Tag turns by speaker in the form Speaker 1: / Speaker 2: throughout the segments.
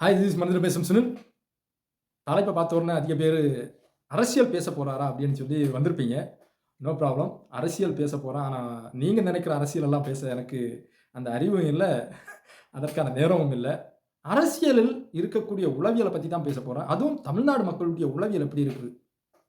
Speaker 1: Hi this மனிதர் பேசும் சுனில். தலைப்பை பார்த்த உடனே அதிக பேர் அரசியல் பேச போகிறாரா அப்படின்னு சொல்லி வந்திருப்பீங்க. நோ ப்ராப்ளம் அரசியல் பேச போகிறேன் ஆனால் நீங்கள் நினைக்கிற அரசியல் எல்லாம் பேச எனக்கு அந்த அறிவும் இல்லை. அதற்கான நேரமும் இல்லை. அரசியலில் இருக்கக்கூடிய உளவியலை பற்றி தான் பேச போகிறேன் அதுவும் தமிழ்நாடு மக்களுடைய உளவியல் எப்படி இருக்குது?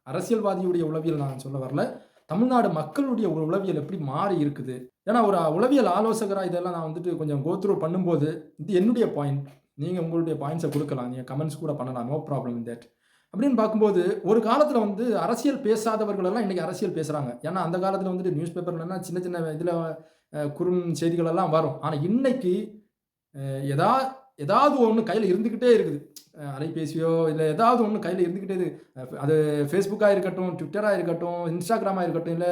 Speaker 1: அரசியல்வாதியுடைய உளவியல் நான் சொல்ல வரல. தமிழ்நாடு மக்களுடைய ஒரு உளவியல் எப்படி மாறி இருக்குது? ஏன்னா ஒரு உளவியல் ஆலோசகராக இதெல்லாம் நான் வந்துட்டு கொஞ்சம் கோத்ரூ பண்ணும்போது இது என்னுடைய பாயிண்ட் நீங்கள் உங்களுடைய பாயிண்ட்ஸை கொடுக்கலாம். நீங்கள் கமெண்ட்ஸ் கூட பண்ணலாம். நோ ப்ராப்ளம் தேட் தட் அப்படின்னு பார்க்கும்போது ஒரு காலத்தில் வந்து அரசியல் பேசாதவர்களெல்லாம் இன்றைக்கி அரசியல் பேசுகிறாங்க ஏன்னா அந்த காலத்தில் வந்துட்டு நியூஸ் பேப்பர்லன்னா சின்ன சின்ன இதில் குறும் செய்திகளெல்லாம் வரும். ஆனால் இன்றைக்கி எதா ஏதாவது ஒன்று கையில் இருந்துக்கிட்டே இருக்குது. அலைபேசியோ இல்லை ஏதாவது ஒன்று கையில் இருந்துக்கிட்டே இருக்குது அது ஃபேஸ்புக்காக இருக்கட்டும் ட்விட்டராக இருக்கட்டும் இன்ஸ்டாகிராமாக இருக்கட்டும் இல்லை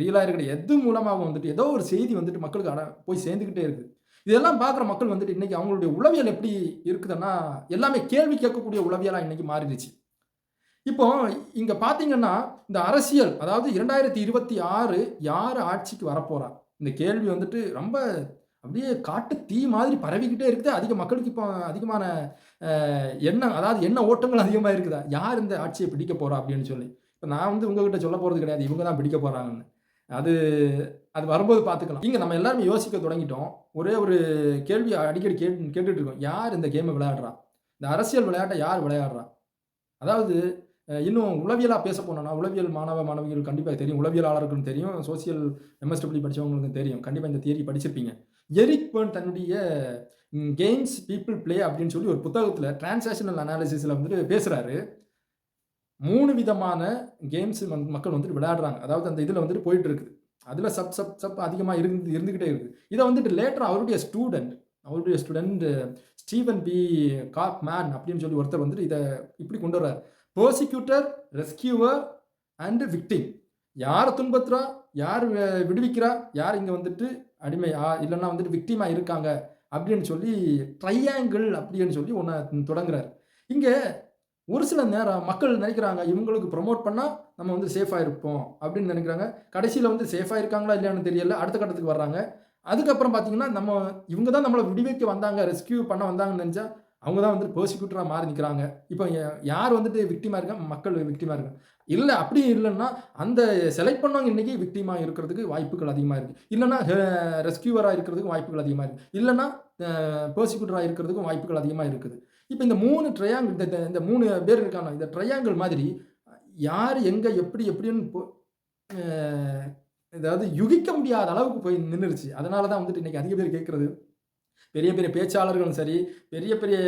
Speaker 1: ரீலாக இருக்கட்டும் எது மூலமாக வந்துட்டு ஏதோ ஒரு செய்தி வந்துட்டு மக்களுக்கு அட போய் சேர்ந்துக்கிட்டே இருக்குது. இதெல்லாம் பார்க்குற மக்கள் வந்துட்டு இன்றைக்கி அவங்களுடைய உளவியல் எப்படி இருக்குதுன்னா எல்லாமே கேள்வி கேட்கக்கூடிய உளவியலாக இன்றைக்கி மாறிடுச்சு. இப்போ இங்கே பார்த்தீங்கன்னா இந்த அரசியல் அதாவது இரண்டாயிரத்தி இருபத்தி ஆறு யார் ஆட்சிக்கு வரப்போகிறா இந்த கேள்வி வந்துட்டு ரொம்ப அப்படியே காட்டு தீ மாதிரி பரவிக்கிட்டே இருக்குது. அதிக மக்களுக்கு இப்போ அதிகமான எண்ணம் அதாவது எண்ண ஓட்டங்கள் அதிகமாக இருக்குதா? யார் இந்த ஆட்சியை பிடிக்க போகிறா அப்படின்னு சொல்லி. இப்போ நான் வந்து உங்ககிட்ட சொல்ல போகிறது கிடையாது. இவங்க தான் பிடிக்க போகிறாங்கன்னு அது அது வரும்போது பார்த்துக்கலாம் இங்கே நம்ம எல்லாருமே யோசிக்க தொடங்கிட்டோம். ஒரே ஒரு கேள்வி அடிக்கடி கேட்டு கேட்டுட்டு இருக்கோம் யார் இந்த கேமை விளையாடுறா? இந்த அரசியல் விளையாட்டை யார் விளையாடுறா? அதாவது இன்னும் உளவியலாக பேச போனோம்னா உளவியல் மாணவ மாணவிகள் கண்டிப்பாக தெரியும். உளவியலாளர்களுக்கும் தெரியும். சோசியல் எம்எஸ்டபிள்யூ படித்தவங்களுக்கும் தெரியும். கண்டிப்பாக இந்த தியரி படிச்சிருப்பீங்க. எரிக் பேர்ன் தன்னுடைய கேம்ஸ் பீப்புள் ப்ளே அப்படின்னு சொல்லி ஒரு புத்தகத்தில் டிரான்சாக்ஷனல் அனாலிசிஸில் வந்துட்டு பேசுகிறாரு மூணு விதமான கேம்ஸ் மக்கள் வந்துட்டு விளையாடுறாங்க. அதாவது அந்த இதில் வந்துட்டு போயிட்டு இருக்குது அதில் சப் சப் சப் அதிகமாக இருந்து இருந்துக்கிட்டே இருக்குது. இதை வந்துட்டு லேட்டர் அவருடைய ஸ்டூடெண்ட் அவருடைய student Stephen B. Karpman அப்படின்னு சொல்லி ஒருத்தர் வந்துட்டு இதை இப்படி கொண்டு வர்றார். ப்ரோசிக்யூட்டர் ரெஸ்கியூவர் அண்டு விக்டிம் யாரை துன்பத்துறா யார் விடுவிக்கிறா? யார் இங்கே வந்துட்டு அடிமை ஆ- இல்லைன்னா வந்துட்டு விக்டிமாக இருக்காங்க அப்படின்னு சொல்லி ட்ரையாங்கிள் அப்படின்னு சொல்லி ஒன்று தொடங்குறாரு. இங்கே ஒரு சில நேரம் மக்கள் நினைக்கிறாங்க இவங்களுக்கு ப்ரொமோட் பண்ணால் நம்ம வந்து சேஃபாக இருப்போம் அப்படின்னு நினைக்கிறாங்க. கடைசியில் வந்து சேஃபாக இருக்காங்களா இல்லையான்னு தெரியல. அடுத்த கட்டத்துக்கு வர்றாங்க. அதுக்கப்புறம் பார்த்தீங்கன்னா நம்ம இவங்க தான் நம்மளை விடுவிக்க வந்தாங்க ரெஸ்கியூ பண்ண வந்தாங்கன்னு நினச்சா அவங்க தான் வந்துட்டு ப்ரோசிக்யூட்டராக மாறி நிற்கிறாங்க இப்போ யார் வந்துட்டு விக்டிமாக இருக்காங்க மக்கள் விக்டிமாக இருக்காங்க இல்லை அப்படி இல்லைன்னா அந்த செலக்ட் பண்ணவங்க இன்றைக்கி விக்டிமாக இருக்கிறதுக்கு வாய்ப்புகள் அதிகமாக இருக்குது இல்லைன்னா ரெஸ்கியூவராக இருக்கிறதுக்கு வாய்ப்புகள் அதிகமாக இருக்குது இல்லைன்னா ப்ரோசிக்யூட்டராக இருக்கிறதுக்கும் வாய்ப்புகள் அதிகமாக இருக்குது. இப்போ இந்த மூணு ட்ரையாங்கிள் இந்த இந்த- மூணு பேர் இருக்காங்க. இந்த ட்ரையாங்கிள் மாதிரி யார் எங்கே எப்படி எப்படின்னு போ- அதாவது யுகிக்க முடியாத அளவுக்கு போய் நின்றுருச்சு அதனால தான் வந்துட்டு இன்றைக்கி அதிக பேர் கேட்குறது பெரிய பெரிய பேச்சாளர்களும் சரி பெரிய பெரிய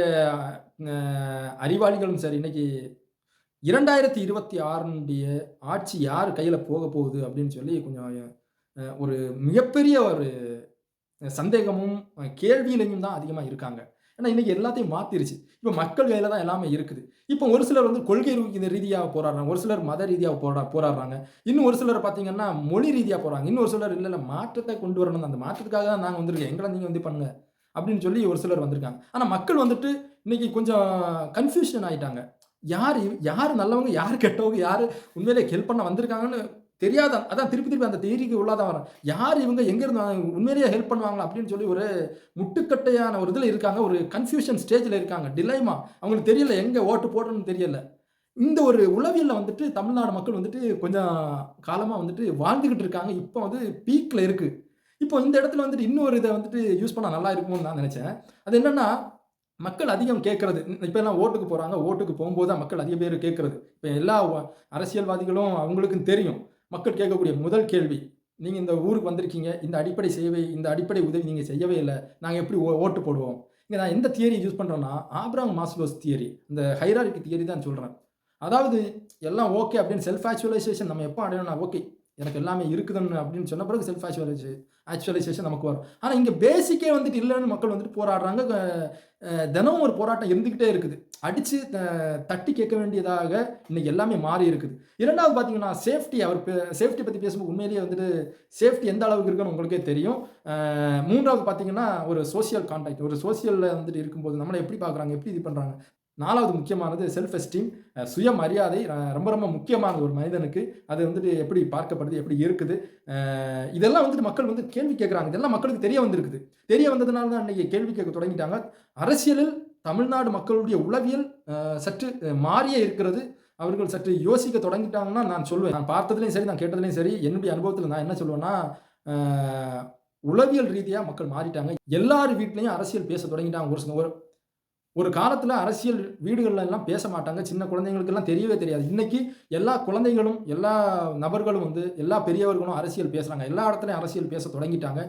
Speaker 1: அறிவாளிகளும் சரி இன்னைக்கு இரண்டாயிரத்தி இருபத்தி ஆறுனுடைய ஆட்சி யார் கையில் போக போகுது அப்படின்னு சொல்லி கொஞ்சம் ஒரு மிகப்பெரிய ஒரு சந்தேகமும் கேள்வியிலையும் தான் அதிகமாக இருக்காங்க. ஏன்னா இன்னைக்கு எல்லாத்தையும் மாற்றிருச்சு இப்போ மக்கள் கையில் தான் எல்லாமே இருக்குது. இப்போ ஒரு சிலர் வந்து கொள்கை ரீதியாக போராடுறாங்க. ஒரு சிலர் மத ரீதியாக போரா போராடுறாங்க. இன்னும் ஒரு சிலர் பார்த்தீங்கன்னா மொழி ரீதியாக போகிறாங்க இன்னும் ஒரு சிலர் இல்லை இல்லை மாற்றத்தை கொண்டு வரணும். அந்த மாற்றத்துக்காக தான் நாங்கள் வந்திருக்கோம். எங்களை நீங்கள் வந்து பண்ணுங்க. அப்படின்னு சொல்லி ஒரு சிலர் வந்திருக்காங்க. ஆனால் மக்கள் வந்துட்டு இன்னைக்கு கொஞ்சம் கன்ஃபியூஷன் ஆகிட்டாங்க யார் யார் நல்லவங்க யார் கெட்டவங்க யார் உண்மையிலே ஹெல்ப் பண்ண வந்திருக்காங்கன்னு தெரியாத? அதான் திருப்பி திருப்பி அந்த தேரிக்கு உள்ளாதான் வரேன் யார் இவங்க எங்கேருந்து உண்மையிலேயே ஹெல்ப் பண்ணுவாங்களா அப்படின்னு சொல்லி ஒரு முட்டுக்கட்டையான ஒரு இதில் இருக்காங்க. ஒரு கன்ஃபியூஷன் ஸ்டேஜில் இருக்காங்க. டிலைமா அவங்களுக்கு தெரியல எங்கே ஓட்டு போடணும்னு தெரியல. இந்த ஒரு உளவியலில் வந்துட்டு தமிழ்நாடு மக்கள் வந்துட்டு கொஞ்சம் காலமாக வந்துட்டு வாழ்ந்துக்கிட்டு இருக்காங்க. இப்போ வந்து பீக்கில் இருக்குது இப்போ இந்த இடத்துல வந்துட்டு இன்னொரு இதை வந்துட்டு யூஸ் பண்ணால் நல்லா இருக்கும்னு நான் நினச்சேன். அது என்னென்னா மக்கள் அதிகம் கேட்குறது. இப்போ எல்லாம் ஓட்டுக்கு போகிறாங்க ஓட்டுக்கு போகும்போது தான் மக்கள் அதிக பேர் கேட்குறது. இப்போ எல்லா அரசியல்வாதிகளும் அவங்களுக்கும் தெரியும். மக்கள் கேட்கக்கூடிய முதல் கேள்வி நீங்கள் இந்த ஊருக்கு வந்திருக்கீங்க. இந்த அடிப்படை சேவை இந்த அடிப்படை உதவி நீங்கள் செய்யவே இல்லை. நாங்கள் எப்படி ஓ- ஓட்டு போடுவோம்? இங்கே நான் எந்த தியரி யூஸ் பண்ணுறேன்னா ஆப்ராங் மாஸ்லோஸ் தியரி இந்த ஹைரார்கி தியரி தான் சொல்கிறேன் அதாவது எல்லாம் ஓகே அப்படின்னு செல்ஃப் ஆக்சுவலைசேஷன் நம்ம எப்போ அடையணும்னா ஓகே எனக்கு எல்லாமே இருக்குதுன்னு அப்படின்னு சொன்ன பிறகு செல்ஃப் ஆக்சுவலைசேஷன் ஆக்சுவலைசேஷன் நமக்கு வரும். ஆனால் இங்கே பேசிக்கே வந்துட்டு இல்லைன்னு மக்கள் வந்துட்டு போராடுறாங்க. தினமும் ஒரு போராட்டம் இருந்துக்கிட்டே இருக்குது. அடித்து தட்டி கேட்க வேண்டியதாக இன்னைக்கு எல்லாமே மாறி இருக்குது. இரண்டாவது பார்த்தீங்கன்னா சேஃப்டி அவர் சேஃப்டி பற்றி பேசும்போது உண்மையிலேயே வந்துட்டு சேஃப்டி எந்த அளவுக்கு இருக்குன்னு உங்களுக்கே தெரியும். மூன்றாவது பார்த்தீங்கன்னா ஒரு சோஷியல் கான்டாக்ட் ஒரு சோஷியலில் வந்துட்டு இருக்கும்போது நம்மளை எப்படி பார்க்குறாங்க எப்படி இது பண்ணுறாங்க நாலாவது முக்கியமானது செல்ஃப் எஸ்டீம் சுயமரியாதை மரியாதை ரொம்ப ரொம்ப முக்கியமானது ஒரு மனிதனுக்கு அது வந்துட்டு எப்படி பார்க்கப்படுது எப்படி இருக்குது இதெல்லாம் வந்துட்டு மக்கள் வந்து கேள்வி கேட்குறாங்க இதெல்லாம் மக்களுக்கு தெரிய வந்திருக்குது தெரிய வந்ததுனால தான் அன்றைக்கி கேள்வி கேட்க தொடங்கிட்டாங்க அரசியலில் தமிழ்நாடு மக்களுடைய உளவியல் சற்று மாறியே இருக்கிறது. அவர்கள் சற்று யோசிக்க தொடங்கிட்டாங்கன்னா நான் சொல்வேன். நான் பார்த்ததுலையும் சரி, நான் கேட்டதுலையும் சரி, என்னுடைய அனுபவத்தில் நான் என்ன சொல்லுவேன்னா, உளவியல் ரீதியாக மக்கள் மாறிட்டாங்க. எல்லார் வீட்லேயும் அரசியல் பேச தொடங்கிட்டாங்க. ஒரு சில ஒரு காலத்தில் அரசியல் வீடுகள்ல எல்லாம் பேச மாட்டாங்க. சின்ன குழந்தைங்களுக்கெல்லாம் தெரியவே தெரியாது. இன்னைக்கு எல்லா குழந்தைகளும், எல்லா நபர்களும் வந்து எல்லா பெரியவர்களும் அரசியல் பேசுகிறாங்க எல்லா இடத்துலையும் அரசியல் பேச தொடங்கிட்டாங்க.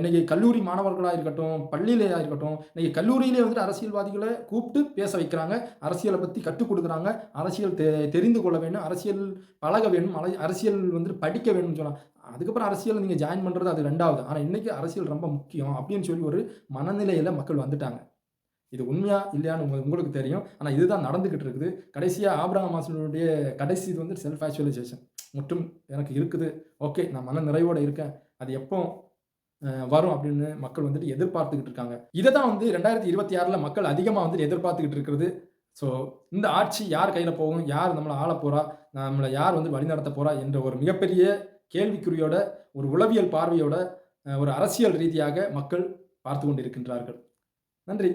Speaker 1: இன்னைக்கு கல்லூரி மாணவர்களாக இருக்கட்டும், பள்ளியிலயா இருக்கட்டும், இன்னைக்கு கல்லூரியிலே வந்துட்டு அரசியல்வாதிகளை கூப்பிட்டு பேச வைக்கிறாங்க. அரசியலை பற்றி கற்றுக் கொடுக்குறாங்க அரசியல் தெ தெரிந்து கொள்ள வேண்டும். அரசியல் பழக வேண்டும். அலை அரசியல் வந்துட்டு படிக்க வேணும்னு சொல்லலாம் அதுக்கப்புறம் அரசியல் நீங்கள் ஜாயின் பண்ணுறது அது ரெண்டாவது ஆனால் இன்னைக்கு அரசியல் ரொம்ப முக்கியம் அப்படின்னு சொல்லி ஒரு மனநிலையில் மக்கள் வந்துட்டாங்க. இது உண்மையா? இல்லையான்னு உங்களுக்கு தெரியும். ஆனால் இதுதான் நடந்துகிட்டு இருக்குது. கடைசியாக ஆப்ரஹாம் மாசனுடைய கடைசி இது வந்து செல்ஃப் ஆக்சுவலைசேஷன். முற்றும் எனக்கு இருக்குது. ஓகே. நான் மன நிறைவோடு இருக்கேன். அது எப்போ வரும் அப்படின்னு மக்கள் வந்துட்டு எதிர்பார்த்துக்கிட்டு இருக்காங்க. இதை தான் வந்து 2026ல மக்கள் அதிகமாக வந்துட்டு எதிர்பார்த்துக்கிட்டு இருக்கிறது. ஸோ இந்த ஆட்சி யார் கையில் போகும்? யார் நம்மளை ஆள போகிறா நம்மளை யார் வந்து வழிநடத்த போகிறா என்ற ஒரு மிகப்பெரிய கேள்விக்குறியோட, ஒரு உளவியல் பார்வையோட, ஒரு அரசியல் ரீதியாக மக்கள் பார்த்து கொண்டிருக்கின்றார்கள். நன்றி.